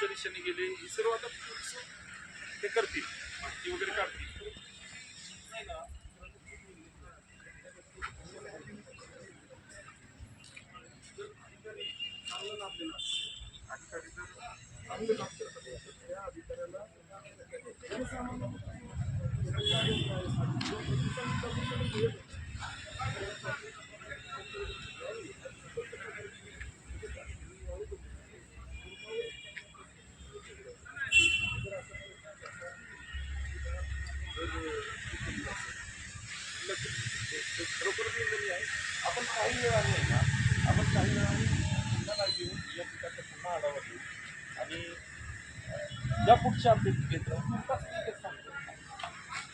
दिशेने गेले ही सर्व आता पोलीस ते करतील माहिती वगैरे काढतील. अधिकारी जर चांगलं काम करत त्या अधिकाऱ्याला आपण काही वेळाने आहे ना आपण काही वेळाने पुन्हा येऊ या पिकाचा पुन्हा आढावा घेऊ. आणि या पुढच्या अपडेट घेत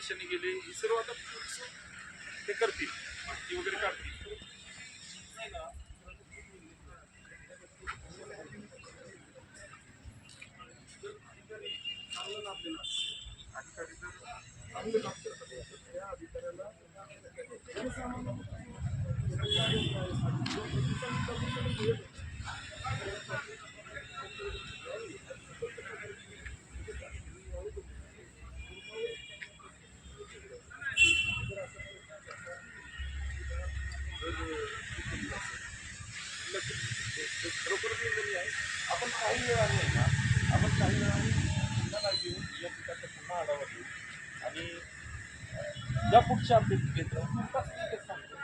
दिशेने गेले ही सर्व आता ते करतील माहिती वगैरे काढतील. अधिकारी जर चांगलं काम करत असेल त्या अधिकाऱ्याला जनसामान्य खरोखर निंदनीय आहे आपण काही वेळाने आहे ना आपण काही वेळाने पुन्हा येऊन या पिकाचा पुन्हा आढावा घेऊ आणि अं, या पुढच्या अपडेट घेत राहू एकच सांगतो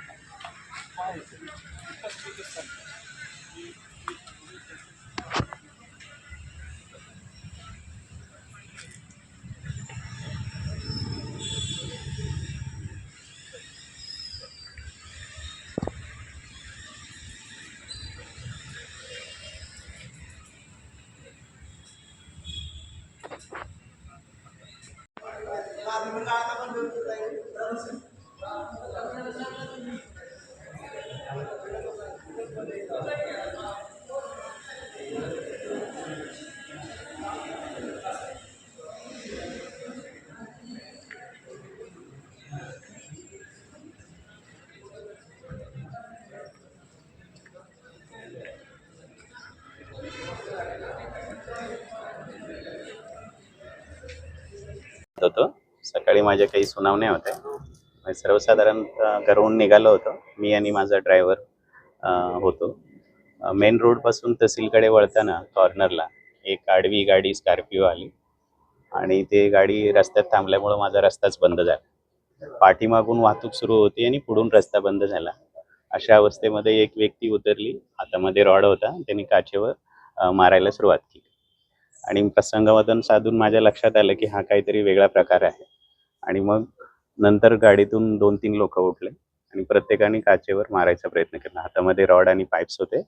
काय आहे एकच सांगतो होतो. सकाळी माझ्या काही सुनावण्या होत्या. सर्वसाधारण अ, घरून निघालो होतो. मी आणि माझा ड्रायव्हर होतो. मेन रोडपासून तहसीलकडे वळताना कॉर्नरला एक आडवी गाडी स्कॉर्पिओ आली आणि ते गाडी रस्त्यात थांबल्यामुळं माझा रस्ताच बंद झाला. पाठीमागून वाहतूक सुरू होती आणि पुढून रस्ता बंद झाला. अशा अवस्थेमध्ये एक व्यक्ती उतरली. हातामध्ये रॉड होता. त्यांनी काचेवर मारायला सुरुवात केली. आणि प्रसंगवदन साधून माझ्या लक्षात आलं की हा काहीतरी वेगळा प्रकार आहे. आणि मग नंतर गाडीतून दोन तीन लोक उठले आणि प्रत्येकाने काचेवर मारायचा प्रयत्न केला. हातामध्ये रॉड आणि पाईप्स होते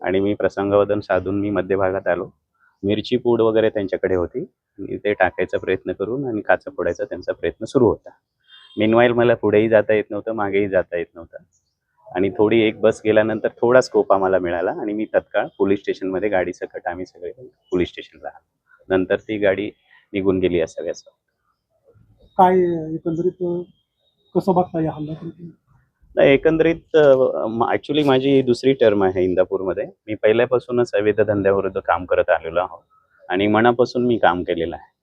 आणि मी प्रसंगवदन साधून मी मध्यभागात आलो. मिरची पूड वगैरे त्यांच्याकडे होती. आणि ते टाकायचा प्रयत्न करून आणि काचा फोडायचा त्यांचा प्रयत्न सुरू होता. मेनवाईल मला पुढेही जाता येत नव्हतं मागेही जाता येत नव्हतं. आणि थोडी एक बस गेल्यानंतर थोडा स्कोप आम्हाला मिळाला आणि मी तत्काळ पोलीस स्टेशनमध्ये गाडी सकट आम्ही सगळे पोलीस स्टेशनला नंतर ती गाडी निघून गेली असावी असं काय एकंदरीत कसं बघता या नाही एकंदरीत ॲक्च्युली माझी दुसरी टर्म आहे इंदापूरमध्ये. मी पहिल्यापासूनच अवैध धंद्याविरुद्ध काम करत आलेलो आहोत आणि मनापासून मी काम केलेलं आहे.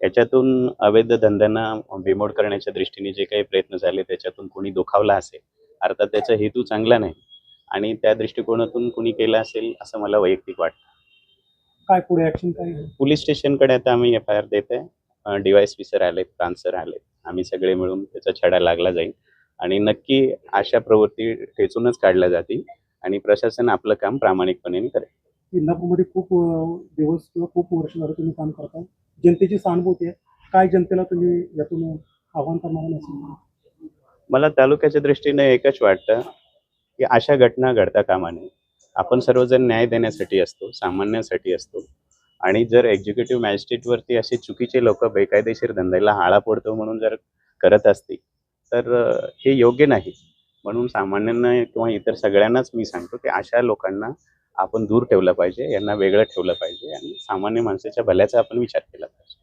याच्यातून अवैध धंद्यांना बिमोड करण्याच्या दृष्टीने जे काही प्रयत्न झाले त्याच्यातून कोणी दुखावला असेल अर्थात त्याचा हेतू चांगला नाही. आणि त्या दृष्टिकोनातून कुणी केलं असेल असं मला वैयक्तिक वाटतं. काय पुढे ऍक्शन काय? पोलीस स्टेशनकडे आता आम्ही एफ आय आर देत आहे. डीवायस पी सर आलेत प्रांत सर आलेत. आम्ही सगळे मिळून त्याचा छडा लागला जाईल. आणि नक्की अशा प्रवृत्ती ठेचूनच काढल्या जातील. आणि प्रशासन आपलं काम प्रामाणिकपणे करेल. इंदापूरमध्ये खूप दिवस किंवा खूप वर्ष झालं तुम्ही काम करताय. जनतेची सहानुभूती आहे. काय जनतेला तुम्ही यातून आव्हान करणार नाही मला तालुक्याच्या दृष्टीने एकच वाटतं की अशा घटना घडता कामा नये आपण सर्वजण न्याय देण्यासाठी असतो सामान्यासाठी असतो. आणि जर एक्झिक्युटिव्ह मॅजिस्ट्रेटवरती असे चुकीचे लोक बेकायदेशीर धंद्याला हाळा पडतो म्हणून जर करत असतील तर हे योग्य नाही. म्हणून सामान्यांना किंवा इतर सगळ्यांनाच मी सांगतो की अशा लोकांना आपण दूर ठेवलं पाहिजे यांना वेगळं ठेवलं पाहिजे आणि सामान्य माणसाच्या भल्याचा आपण विचार केला पाहिजे.